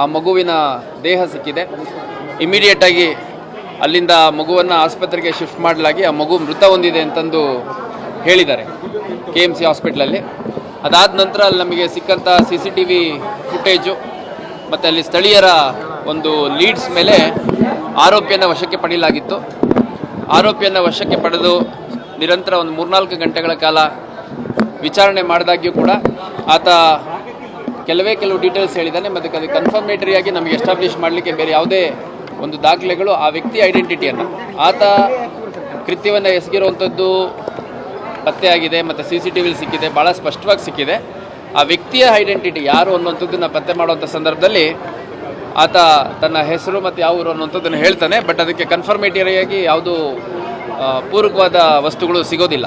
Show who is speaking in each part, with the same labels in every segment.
Speaker 1: ಆ ಮಗುವಿನ ದೇಹ ಸಿಕ್ಕಿದೆ. ಇಮಿಡಿಯೇಟಾಗಿ ಅಲ್ಲಿಂದ ಮಗುವನ್ನು ಆಸ್ಪತ್ರೆಗೆ ಶಿಫ್ಟ್ ಮಾಡಲಾಗಿ ಆ ಮಗು ಮೃತ ಹೊಂದಿದೆ ಅಂತಂದು ಹೇಳಿದ್ದಾರೆ ಕೆ ಎಂ ಸಿ ಹಾಸ್ಪಿಟ್ಲಲ್ಲಿ. ಅದಾದ ನಂತರ ಅಲ್ಲಿ ನಮಗೆ ಸಿಕ್ಕಂಥ C C T V footage, ಮತ್ತು ಅಲ್ಲಿ ಸ್ಥಳೀಯರ ಒಂದು ಲೀಡ್ಸ್ ಮೇಲೆ ಆರೋಪಿಯನ್ನು ವಶಕ್ಕೆ ಪಡೆಯಲಾಗಿತ್ತು. ಆರೋಪಿಯನ್ನು ವಶಕ್ಕೆ ಪಡೆದು ನಿರಂತರ ಒಂದು ಮೂರ್ನಾಲ್ಕು ಗಂಟೆಗಳ ಕಾಲ ವಿಚಾರಣೆ ಮಾಡಿದಾಗ್ಯೂ ಕೂಡ ಆತ ಕೆಲವೇ ಕೆಲವು ಡೀಟೇಲ್ಸ್ ಹೇಳಿದ್ದಾನೆ, ಮತ್ತು ಅದು ಕನ್ಫರ್ಮೇಟರಿಯಾಗಿ ನಮಗೆ ಎಸ್ಟಾಬ್ಲಿಷ್ ಮಾಡಲಿಕ್ಕೆ ಬೇರೆ ಯಾವುದೇ ಒಂದು ದಾಖಲೆಗಳು ಆ ವ್ಯಕ್ತಿ ಐಡೆಂಟಿಟಿಯನ್ನು ಆತ ಕೃತ್ಯವನ್ನು ಎಸಗಿರುವಂಥದ್ದು ಪತ್ತೆಯಾಗಿದೆ ಮತ್ತು ಸಿ ಸಿ ಟಿ ವಿಲಿ ಸಿಕ್ಕಿದೆ ಭಾಳ ಸ್ಪಷ್ಟವಾಗಿ ಸಿಕ್ಕಿದೆ. ಆ ವ್ಯಕ್ತಿಯ ಐಡೆಂಟಿಟಿ ಯಾರು ಅನ್ನುವಂಥದ್ದನ್ನು ಪತ್ತೆ ಮಾಡುವಂಥ ಸಂದರ್ಭದಲ್ಲಿ ಆತ ತನ್ನ ಹೆಸರು ಮತ್ತು ಯಾವ ಊರು ಅನ್ನುವಂಥದ್ದನ್ನು ಹೇಳ್ತಾನೆ ಬಟ್ ಅದಕ್ಕೆ ಕನ್ಫರ್ಮೇಟರಿಯಾಗಿ ಯಾವುದು ಪೂರಕವಾದ ವಸ್ತುಗಳು ಸಿಗೋದಿಲ್ಲ.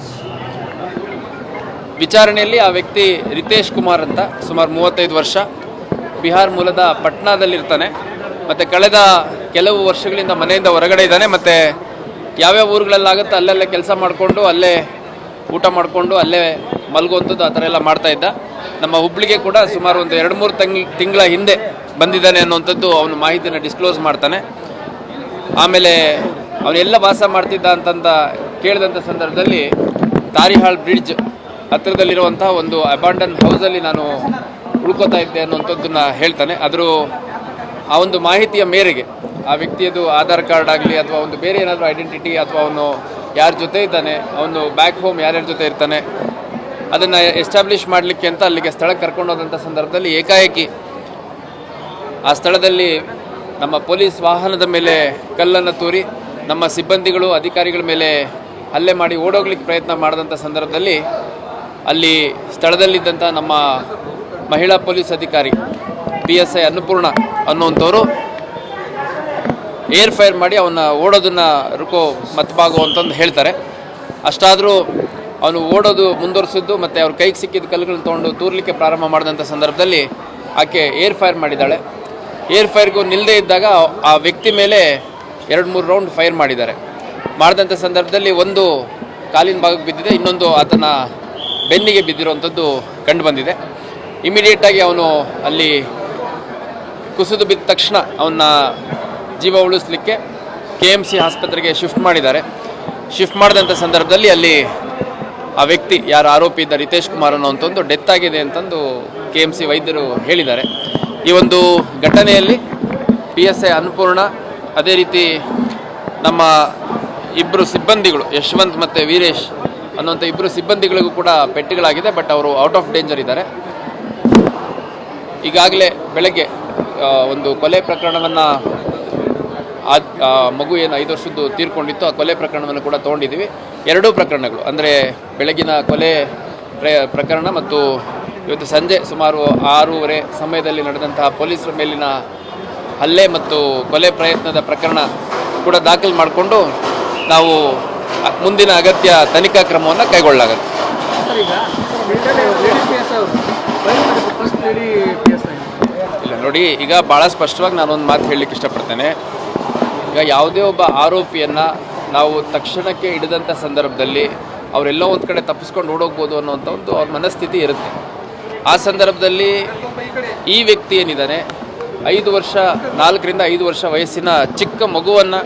Speaker 1: ವಿಚಾರಣೆಯಲ್ಲಿ ಆ ವ್ಯಕ್ತಿ ರಿತೇಶ್ ಕುಮಾರ್ ಅಂತ, ಸುಮಾರು ಮೂವತ್ತೈದು ವರ್ಷ, ಬಿಹಾರ್ ಮೂಲದ ಪಟ್ನಾದಲ್ಲಿರ್ತಾನೆ. ಮತ್ತು ಕಳೆದ ಕೆಲವು ವರ್ಷಗಳಿಂದ ಮನೆಯಿಂದ ಹೊರಗಡೆ ಇದ್ದಾನೆ. ಮತ್ತು ಯಾವ್ಯಾವ ಊರುಗಳಲ್ಲಾಗುತ್ತೋ ಅಲ್ಲೆಲ್ಲ ಕೆಲಸ ಮಾಡಿಕೊಂಡು, ಅಲ್ಲೇ ಊಟ ಮಾಡಿಕೊಂಡು, ಅಲ್ಲೇ ಮಲಗುವಂಥದ್ದು ಆ ಥರ ಎಲ್ಲ ಮಾಡ್ತಾ ಇದ್ದ. ನಮ್ಮ ಹುಬ್ಳಿಗೆ ಕೂಡ ಸುಮಾರು ಒಂದು ಎರಡು ಮೂರು ತಂಗ್, ತಿಂಗಳ ಹಿಂದೆ ಬಂದಿದ್ದಾನೆ ಅನ್ನುವಂಥದ್ದು ಅವನು ಮಾಹಿತಿನ ಡಿಸ್ಕ್ಲೋಸ್ ಮಾಡ್ತಾನೆ. ಆಮೇಲೆ ಅವನೆಲ್ಲ ವಾಸ ಮಾಡ್ತಿದ್ದ ಅಂತಂದ ಕೇಳಿದಂಥ ಸಂದರ್ಭದಲ್ಲಿ ತಾರಿಹಾಳ್ ಬ್ರಿಡ್ಜ್ ಹತ್ತಿರದಲ್ಲಿರುವಂತಹ ಒಂದು ಅಬಾಂಡನ್ ಹೌಸಲ್ಲಿ ನಾನು ಉಳ್ಕೋತಾ ಇದ್ದೆ ಅನ್ನುವಂಥದ್ದನ್ನ ಹೇಳ್ತಾನೆ. ಆದರೂ ಆ ಒಂದು ಮಾಹಿತಿಯ ಮೇರೆಗೆ, ಆ ವ್ಯಕ್ತಿಯದು ಆಧಾರ್ ಕಾರ್ಡ್ ಆಗಲಿ ಅಥವಾ ಒಂದು ಬೇರೆ ಏನಾದರೂ ಐಡೆಂಟಿಟಿ ಅಥವಾ ಅವನು ಯಾರ ಜೊತೆ ಇದ್ದಾನೆ, ಅವನು ಬ್ಯಾಕ್ ಹೋಮ್ ಯಾರ್ಯಾರ ಜೊತೆ ಇರ್ತಾನೆ, ಅದನ್ನು ಎಸ್ಟಾಬ್ಲಿಷ್ ಮಾಡಲಿಕ್ಕೆ ಅಂತ ಅಲ್ಲಿಗೆ ಸ್ಥಳಕ್ಕೆ ಕರ್ಕೊಂಡು ಹೋದಂಥ ಸಂದರ್ಭದಲ್ಲಿ ಏಕಾಏಕಿ ಆ ಸ್ಥಳದಲ್ಲಿ ನಮ್ಮ ಪೊಲೀಸ್ ವಾಹನದ ಮೇಲೆ ಕಲ್ಲನ್ನು ತೂರಿ, ನಮ್ಮ ಸಿಬ್ಬಂದಿಗಳು, ಅಧಿಕಾರಿಗಳ ಮೇಲೆ ಹಲ್ಲೆ ಮಾಡಿ ಓಡೋಗ್ಲಿಕ್ಕೆ ಪ್ರಯತ್ನ ಮಾಡಿದಂಥ ಸಂದರ್ಭದಲ್ಲಿ ಅಲ್ಲಿ ಸ್ಥಳದಲ್ಲಿದ್ದಂಥ ನಮ್ಮ ಮಹಿಳಾ ಪೊಲೀಸ್ ಅಧಿಕಾರಿ ಪಿ ಎಸ್ ಐ ಅನ್ನಪೂರ್ಣ ಅನ್ನುವಂಥವರು ಏರ್ ಫೈರ್ ಮಾಡಿ ಅವನ್ನ ಓಡೋದನ್ನ ರುಕೋ ಮತ್ಬಾಗು ಅಂತಂದು ಹೇಳ್ತಾರೆ. ಅಷ್ಟಾದರೂ ಅವನು ಓಡೋದು ಮುಂದುವರಿಸಿದ್ದು ಮತ್ತು ಅವ್ರ ಕೈಗೆ ಸಿಕ್ಕಿದ ಕಲ್ಲುಗಳನ್ನ ತೊಗೊಂಡು ತೂರ್ಲಿಕ್ಕೆ ಪ್ರಾರಂಭ ಮಾಡಿದಂಥ ಸಂದರ್ಭದಲ್ಲಿ ಆಕೆ ಏರ್ ಫೈರ್ ಮಾಡಿದ್ದಾಳೆ. ಏರ್ ಫೈರ್ಗೂ ನಿಲ್ಲದೆ ಇದ್ದಾಗ ಆ ವ್ಯಕ್ತಿ ಮೇಲೆ ಎರಡು ಮೂರು ರೌಂಡ್ ಫೈರ್ ಮಾಡಿದ್ದಾರೆ. ಮಾಡಿದಂಥ ಸಂದರ್ಭದಲ್ಲಿ ಒಂದು ಕಾಲಿನ ಭಾಗಕ್ಕೆ ಬಿದ್ದಿದೆ, ಇನ್ನೊಂದು ಆತನ ಬೆನ್ನಿಗೆ ಬಿದ್ದಿರುವಂಥದ್ದು ಕಂಡು ಬಂದಿದೆ. ಇಮಿಡಿಯೇಟಾಗಿ ಅವನು ಅಲ್ಲಿ ಕುಸಿದು ಬಿದ್ದ ತಕ್ಷಣ ಅವನ್ನ ಜೀವ ಉಳಿಸ್ಲಿಕ್ಕೆ ಕೆ ಎಂ ಸಿ ಆಸ್ಪತ್ರೆಗೆ ಶಿಫ್ಟ್ ಮಾಡಿದ್ದಾರೆ. ಶಿಫ್ಟ್ ಮಾಡಿದಂಥ ಸಂದರ್ಭದಲ್ಲಿ ಅಲ್ಲಿ ಆ ವ್ಯಕ್ತಿ ಯಾರು ಆರೋಪಿ ಇದ್ದ ರಿತೇಶ್ ಕುಮಾರ್ ಅನ್ನೋಂಥದ್ದು ಡೆತ್ ಆಗಿದೆ ಅಂತಂದು ಕೆ ಎಂ ಸಿ ವೈದ್ಯರು ಹೇಳಿದ್ದಾರೆ. ಈ ಒಂದು ಘಟನೆಯಲ್ಲಿ ಪಿ ಎಸ್ ಐ ಅನ್ನಪೂರ್ಣ, ಅದೇ ರೀತಿ ನಮ್ಮ ಇಬ್ಬರು ಸಿಬ್ಬಂದಿಗಳು ಯಶವಂತ್ ಮತ್ತು ವೀರೇಶ್ ಅನ್ನುವಂಥ ಇಬ್ಬರು ಸಿಬ್ಬಂದಿಗಳಿಗೂ ಕೂಡ ಪೆಟ್ಟುಗಳಾಗಿದೆ ಬಟ್ ಅವರು ಔಟ್ ಆಫ್ ಡೇಂಜರ್ ಇದ್ದಾರೆ. ಈಗಾಗಲೇ ಬೆಳಗ್ಗೆ ಒಂದು ಕೊಲೆ ಪ್ರಕರಣವನ್ನು ಆ, ಮಗು ಏನು ಐದು ವರ್ಷದ್ದು ತೀರ್ಕೊಂಡಿತ್ತು, ಆ ಕೊಲೆ ಪ್ರಕರಣವನ್ನು ಕೂಡ ತೊಗೊಂಡಿದ್ದೀವಿ. ಎರಡೂ ಪ್ರಕರಣಗಳು, ಅಂದರೆ ಬೆಳಗಿನ ಕೊಲೆ ಪ್ರ- ಪ್ರಕರಣ ಮತ್ತು ಇವತ್ತು ಸಂಜೆ ಸುಮಾರು ಆರೂವರೆ ಸಮಯದಲ್ಲಿ ನಡೆದಂತಹ ಪೊಲೀಸರ ಮೇಲಿನ ಹಲ್ಲೆ ಮತ್ತು ಕೊಲೆ ಪ್ರಯತ್ನದ ಪ್ರಕರಣ ಕೂಡ ದಾಖಲು ಮಾಡಿಕೊಂಡು ನಾವು ಮುಂದಿನ ಅಗತ್ಯ ತನಿಖಾ ಕ್ರಮವನ್ನು ಕೈಗೊಳ್ಳಲಾಗುತ್ತೆ. ಇಲ್ಲ ನೋಡಿ ಈಗ ಭಾಳ ಸ್ಪಷ್ಟವಾಗಿ ನಾನೊಂದು ಮಾತು ಹೇಳಲಿಕ್ಕೆ ಇಷ್ಟಪಡ್ತೇನೆ. ಈಗ ಯಾವುದೇ ಒಬ್ಬ ಆರೋಪಿಯನ್ನು ನಾವು ತಕ್ಷಣಕ್ಕೆ ಹಿಡಿದಂಥ ಸಂದರ್ಭದಲ್ಲಿ ಅವರೆಲ್ಲೋ ಒಂದು ಕಡೆ ತಪ್ಪಿಸ್ಕೊಂಡು ಓಡೋಗ್ಬೋದು ಅನ್ನೋಂಥ ಒಂದು ಅವ್ರ ಮನಸ್ಥಿತಿ ಇರುತ್ತೆ. ಆ ಸಂದರ್ಭದಲ್ಲಿ ಈ ವ್ಯಕ್ತಿ ಏನಿದ್ದಾನೆ ಐದು ವರ್ಷ ನಾಲ್ಕರಿಂದ ಐದು ವರ್ಷ ವಯಸ್ಸಿನ ಚಿಕ್ಕ ಮಗುವನ್ನು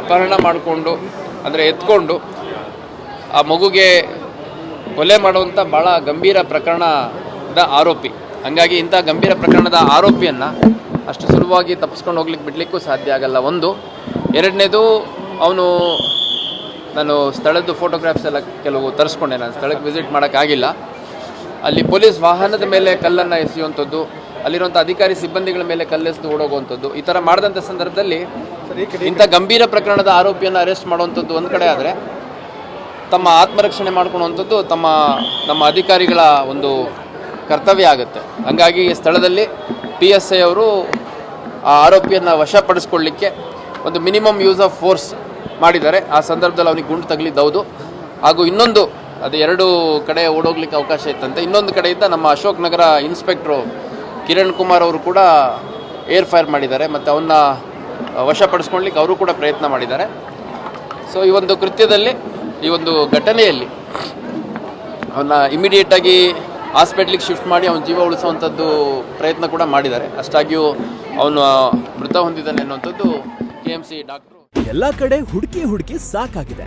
Speaker 1: ಅಪಹರಣ ಮಾಡಿಕೊಂಡು ಅಂದರೆ ಎತ್ಕೊಂಡು ಆ ಮಗುಗೆ ಕೊಲೆ ಮಾಡುವಂಥ ಭಾಳ ಗಂಭೀರ ಪ್ರಕರಣದ ಆರೋಪಿ. ಹಾಗಾಗಿ ಇಂಥ ಗಂಭೀರ ಪ್ರಕರಣದ ಆರೋಪಿಯನ್ನು ಅಷ್ಟು ಸುಲಭವಾಗಿ ತಪ್ಪಿಸ್ಕೊಂಡು ಹೋಗ್ಲಿಕ್ಕೆ ಬಿಡಲಿಕ್ಕೂ ಸಾಧ್ಯ ಆಗಲ್ಲ ಒಂದು. ಎರಡನೇದು, ಅವನು ನಾನು ಸ್ಥಳದ್ದು ಫೋಟೋಗ್ರಾಫ್ಸ್ ಎಲ್ಲ ಕೆಲವು ತರಿಸ್ಕೊಂಡೆ. ನಾನು ಸ್ಥಳಕ್ಕೆ ವಿಸಿಟ್ ಮಾಡೋಕ್ಕಾಗಿಲ್ಲ. ಅಲ್ಲಿ ಪೊಲೀಸ್ ವಾಹನದ ಮೇಲೆ ಕಲ್ಲನ್ನು ಎಸೆಯುವಂಥದ್ದು ಅಲ್ಲಿರುವಂಥ ಅಧಿಕಾರಿ ಸಿಬ್ಬಂದಿಗಳ ಮೇಲೆ ಕಲ್ಲೆಸೆದು ಓಡೋಗುವಂಥದ್ದು. ಈ ಥರ ಮಾಡಿದಂಥ ಸಂದರ್ಭದಲ್ಲಿ ಇಂಥ ಗಂಭೀರ ಪ್ರಕರಣದ ಆರೋಪಿಯನ್ನು ಅರೆಸ್ಟ್ ಮಾಡುವಂಥದ್ದು ಒಂದು ಕಡೆ ಆದರೆ ತಮ್ಮ ಆತ್ಮರಕ್ಷಣೆ ಮಾಡ್ಕೊಳ್ಳುವಂಥದ್ದು ತಮ್ಮ ನಮ್ಮ ಅಧಿಕಾರಿಗಳ ಒಂದು ಕರ್ತವ್ಯ ಆಗುತ್ತೆ. ಹಂಗಾಗಿ ಸ್ಥಳದಲ್ಲಿ ಪಿ ಎಸ್ ಐ ಅವರು ಆ ಆರೋಪಿಯನ್ನು ವಶಪಡಿಸ್ಕೊಳ್ಳಿಕ್ಕೆ ಒಂದು ಮಿನಿಮಮ್ ಯೂಸ್ ಆಫ್ ಫೋರ್ಸ್ ಮಾಡಿದ್ದಾರೆ. ಆ ಸಂದರ್ಭದಲ್ಲಿ ಅವನಿಗೆ ಗುಂಡು ತಗಲಿದ್ದೌದು. ಹೌದು ಹಾಗೂ ಇನ್ನೊಂದು ಅದು ಎರಡು ಕಡೆ ಓಡೋಗ್ಲಿಕ್ಕೆ ಅವಕಾಶ ಇತ್ತಂತೆ. ಇನ್ನೊಂದು ಕಡೆಯಿಂದ ನಮ್ಮ ಅಶೋಕ್ ನಗರ ಇನ್ಸ್ಪೆಕ್ಟ್ರು ಕಿರಣ್ ಕುಮಾರ್ ಅವರು ಕೂಡ ಏರ್ ಫೈರ್ ಮಾಡಿದ್ದಾರೆ ಮತ್ತು ಅವನ್ನ ವಶಪಡಿಸ್ಕೊಳ್ಲಿಕ್ಕೆ ಅವರು ಕೂಡ ಪ್ರಯತ್ನ ಮಾಡಿದ್ದಾರೆ. ಸೊ ಈ ಒಂದು ಕೃತ್ಯದಲ್ಲಿ, ಈ ಒಂದು ಘಟನೆಯಲ್ಲಿ ಅವನ್ನ ಇಮಿಡಿಯೇಟಾಗಿ ಹಾಸ್ಪಿಟ್ಲಿಗೆ ಶಿಫ್ಟ್ ಮಾಡಿ ಅವನ ಜೀವ ಉಳಿಸುವಂಥದ್ದು ಪ್ರಯತ್ನ ಕೂಡ ಮಾಡಿದ್ದಾರೆ. ಅಷ್ಟಾಗಿಯೂ ಅವನು ಮೃತ ಹೊಂದಿದ್ದಾನೆ ಅನ್ನುವಂಥದ್ದು ಕೆ ಎಂ ಸಿ ಡಾಕ್ಟ್ರು.
Speaker 2: ಎಲ್ಲ ಕಡೆ ಹುಡುಕಿ ಹುಡುಕಿ ಸಾಕಾಗಿದೆ.